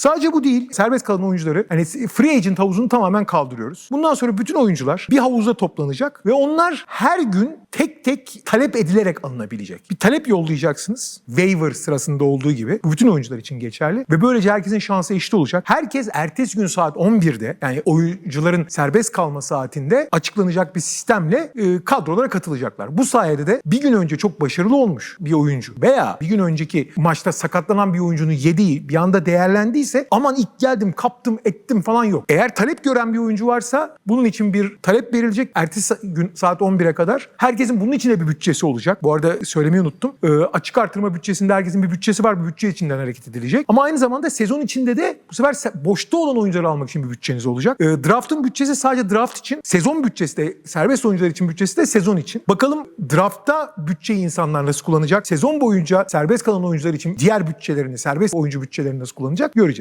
Sadece bu değil. Serbest kalan oyuncuları hani free agent havuzunu tamamen kaldırıyoruz. Bundan sonra bütün oyuncular bir havuzda toplanacak ve onlar her gün tek tek talep edilerek alınabilecek. Bir talep yollayacaksınız. Waiver sırasında olduğu gibi. Bu bütün oyuncular için geçerli. Ve böylece herkesin şansı eşit olacak. Herkes ertesi gün saat 11'de yani oyuncuların serbest kalma saatinde açıklanacak bir sistemle e, kadrolara katılacaklar. Bu sayede de bir gün önce çok başarılı olmuş bir oyuncu veya bir gün önceki maçta sakatlanan bir oyuncunun yediği bir anda değerlendiyse aman ilk geldim kaptım ettim falan yok. Eğer talep gören bir oyuncu varsa bunun için bir talep verilecek. Ertesi gün saat 11'e kadar herkesin bunun için de bir bütçesi olacak. Bu arada söylemeyi unuttum. Ee, açık artırma bütçesinde herkesin bir bütçesi var. Bu bütçe içinden hareket edilecek. Ama aynı zamanda sezon içinde de bu sefer se- boşta olan oyuncuları almak için bir bütçeniz olacak. Ee, draft'ın bütçesi sadece draft için. Sezon bütçesi de serbest oyuncular için bütçesi de sezon için. Bakalım draftta bütçeyi insanlar nasıl kullanacak? Sezon boyunca serbest kalan oyuncular için diğer bütçelerini, serbest oyuncu bütçelerini nasıl kullanacak göreceğiz.